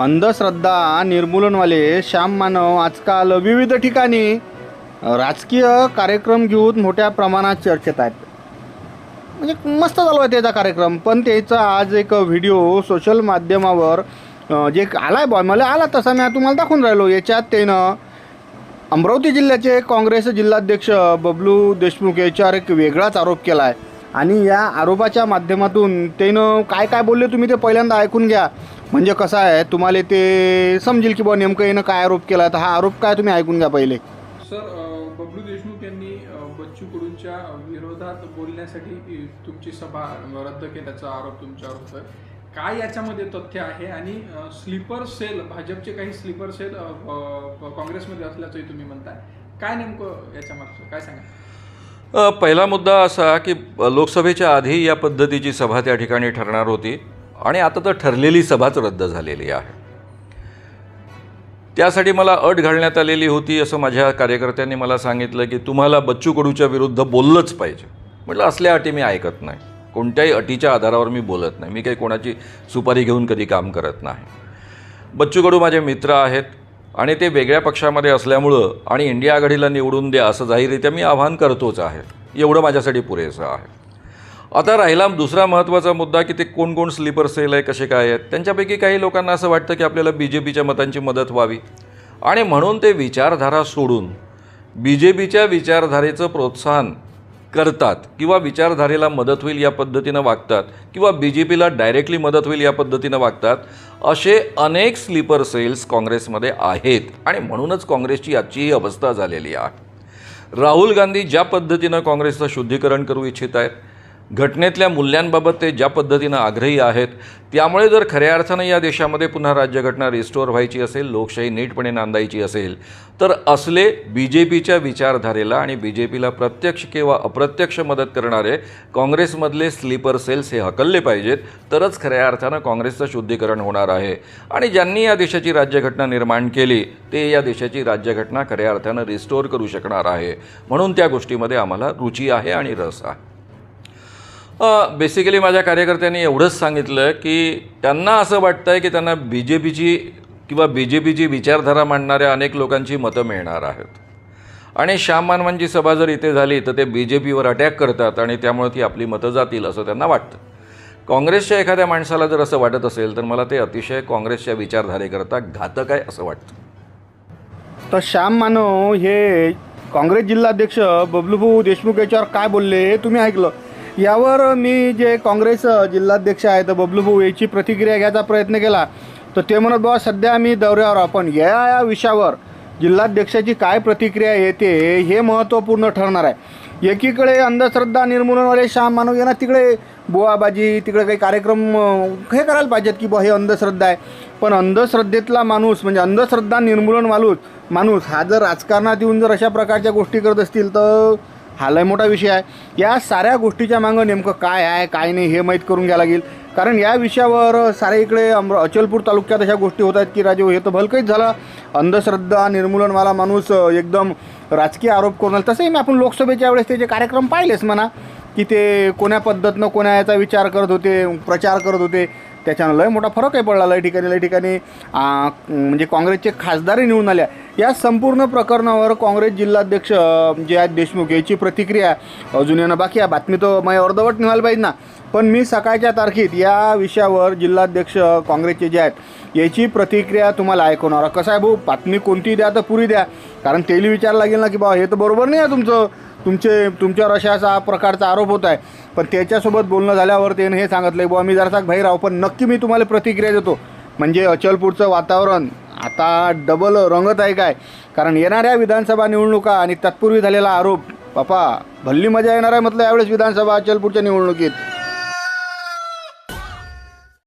अंधश्रद्धा निर्मूलनवाले श्याम मानव आजकाल विविध ठिकाणी राजकीय कार्यक्रम घेऊन मोठ्या प्रमाणात चर्चेत आहेत. म्हणजे मस्त चालू आहे त्याचा कार्यक्रम. पण त्याचा आज एक व्हिडिओ सोशल माध्यमावर जे आला आहे बॉय मला आला तसा मी तुम्हाला दाखवून राहिलो. याच्यात त्यानं अमरावती जिल्ह्याचे काँग्रेस जिल्हाध्यक्ष बबलू देशमुख याच्यावर एक वेगळाच आरोप केला आहे आणि या आरोपाच्या माध्यमातून त्यानं काय काय बोलले तुम्ही ते पहिल्यांदा ऐकून घ्या. म्हणजे कसं आहे तुम्हाला ते समजेल की बुवा नेमकं यानं काय आरोप केला तर हा आरोप काय तुम्ही ऐकून घ्या पहिले. सर बबलू देशमुख यांनी बच्चू कडूंच्या विरोधात बोलण्यासाठी तुमची सभा रद्द केल्याचा आरोप तुमच्यावर होतोय. काय याच्यामध्ये तथ्य आहे? आणि स्लीपर सेल भाजपचे काही स्लीपर सेल काँग्रेसमध्ये असल्याचंही तुम्ही म्हणताय. काय नेमकं याच्या मागचं? काय सांगा पहिला मुद्दा असा की लोकसभेच्या आधी या पद्धतीची सभा त्या ठिकाणी ठरणार होती आणि आता तर ठरलेली सभाच रद्द झालेली आहे. त्यासाठी मला अट घालण्यात आलेली होती असं माझ्या कार्यकर्त्यांनी मला सांगितलं की तुम्हाला बच्चू कडूच्या विरुद्ध बोललंच पाहिजे. म्हटलं असल्या अटी मी ऐकत नाही. कोणत्याही अटीच्या आधारावर मी बोलत नाही. मी काही कोणाची सुपारी घेऊन कधी काम करत नाही. बच्चू कडू माझे मित्र आहेत. आणि ते वेगळ्या पक्षामध्ये असल्यामुळं आणि इंडिया आघाडीला निवडून द्या असं जाहीररित्या मी आव्हान करतोच आहे. एवढं माझ्यासाठी पुरेसं आहे. आता राहिला दुसरा महत्त्वाचा मुद्दा की ते कोण कोण स्लीपर सेल आहे कसे काय आहेत? त्यांच्यापैकी काही लोकांना असं वाटतं की आपल्याला बी जे पीच्या मतांची मदत व्हावी. आणि म्हणून ते विचारधारा सोडून बी जे पीच्या विचारधारेचं प्रोत्साहन करतात किंवा विचारधारेला मदत होईल या पद्धतीनं वागतात किंवा बी जे पीला डायरेक्टली मदत होईल या पद्धतीनं वागतात असे अनेक स्लीपर सेल्स काँग्रेसमध्ये आहेत. आणि म्हणूनच काँग्रेसची आजची ही अवस्था झालेली आहे. राहुल गांधी ज्या पद्धतीनं काँग्रेसचं शुद्धीकरण करू इच्छित आहेत घटनेतल्या मूल्यांबाबत ते ज्या पद्धतीनं आग्रही आहेत त्यामुळे जर खऱ्या अर्थानं या देशामध्ये पुन्हा राज्यघटना रिस्टोअर व्हायची असेल लोकशाही नीटपणे नांदायची असेल तर असले बी जे पीच्या विचारधारेला आणि बी जे पीला प्रत्यक्ष किंवा अप्रत्यक्ष मदत करणारे काँग्रेसमधले स्लीपर सेल्स हे हकलले पाहिजेत तरच खऱ्या अर्थानं काँग्रेसचं शुद्धीकरण होणार आहे. आणि ज्यांनी या देशाची राज्यघटना निर्माण केली ते या देशाची राज्यघटना खऱ्या अर्थानं रिस्टोअर करू शकणार आहे. म्हणून त्या गोष्टीमध्ये आम्हाला रुची आहे आणि रस आहे. बेसिकली माझ्या कार्यकर्त्यांनी एवढंच सांगितलं की त्यांना असं वाटतं आहे की त्यांना बी जे पीची किंवा बी जे पीची विचारधारा मांडणाऱ्या अनेक लोकांची मतं मिळणार आहेत. आणि श्याम मानवांची सभा जर इथे झाली तर ते बी जे पीवर अटॅक करतात आणि त्यामुळे ती आपली मतं जातील असं त्यांना वाटतं. काँग्रेसच्या एखाद्या माणसाला जर असं वाटत असेल तर मला ते अतिशय काँग्रेसच्या विचारधारेकरता घातक आहे असं वाटतं. तर श्याम मानव हे काँग्रेस जिल्हाध्यक्ष बबलूभाऊ देशमुख याच्यावर काय बोलले हे तुम्ही ऐकलं. यावर मी जे काँग्रेस जिल्हाध्यक्ष आहेत बबलूभाऊ याची प्रतिक्रिया घ्यायचा प्रयत्न केला. तर ते म्हणत बाबा सध्या मी दौऱ्यावर आपण या या विषयावर जिल्हाध्यक्षाची काय प्रतिक्रिया येते हे महत्त्वपूर्ण ठरणार आहे. एकीकडे अंधश्रद्धा निर्मूलनवाले श्याम मानव यांना तिकडे बुवाबाजी तिकडे काही कार्यक्रम हे करायला पाहिजेत की बुवा हे अंधश्रद्धा आहे. पण अंधश्रद्धेतला माणूस म्हणजे अंधश्रद्धा निर्मूलन माणूस माणूस हा जर राजकारणात येऊन जर अशा प्रकारच्या गोष्टी करत असतील तर हा लय मोठा विषय आहे. या साऱ्या गोष्टीच्या मागं नेमकं काय आहे काय नाही हे माहीत करून घ्यावं लागेल. कारण या विषयावर सारे इकडे अमर अचलपूर तालुक्यात अशा गोष्टी होत आहेत की राजे हे तर भलकंच झालं. अंधश्रद्धा निर्मूलनवाला माणूस एकदम राजकीय आरोप करून तसंही मी आपण लोकसभेच्या वेळेस त्याचे कार्यक्रम पाहिलेच म्हणा की ते कोण्या पद्धतीनं कोण्या याचा विचार करत होते प्रचार करत होते त्याच्यानं लय मोठा फरक आहे पडला. लय ठिकाणी लय ठिकाणी म्हणजे काँग्रेसचे खासदारही निवडून आल्या. या संपूर्ण प्रकरणावर काँग्रेस जिल्हाध्यक्ष जे आहेत देशमुख याची प्रतिक्रिया अजून येणं बाकी आहे. बातमी तर माझ्या अर्धवट निघायला पाहिजे ना पण मी सकाळच्या तारखेत या विषयावर जिल्हाध्यक्ष काँग्रेसचे जे आहेत याची प्रतिक्रिया तुम्हाला ऐकवणार. कसं आहे भाऊ? बातमी कोणती द्या तर पुरी द्या. कारण तेली विचार लागेल ना की बाबा हे तर बरोबर नाही आहे तुमचं. तुमचे तुमच्यावर अशा असा प्रकारचा आरोप होत आहे. पण त्याच्यासोबत बोलणं झाल्यावर त्याने हे सांगितलं बुवा मी जरासा बाहेर राहू पण नक्की मी तुम्हाला प्रतिक्रिया देतो. म्हणजे अचलपूरचं वातावरण आता डबल रंगत आहे काय? कारण येणाऱ्या विधानसभा निवडणुका आणि तत्पूर्वी झालेला आरोप बापा भल्ली मजा येणार आहे म्हटलं यावेळेस विधानसभा अचलपूरच्या निवडणुकीत.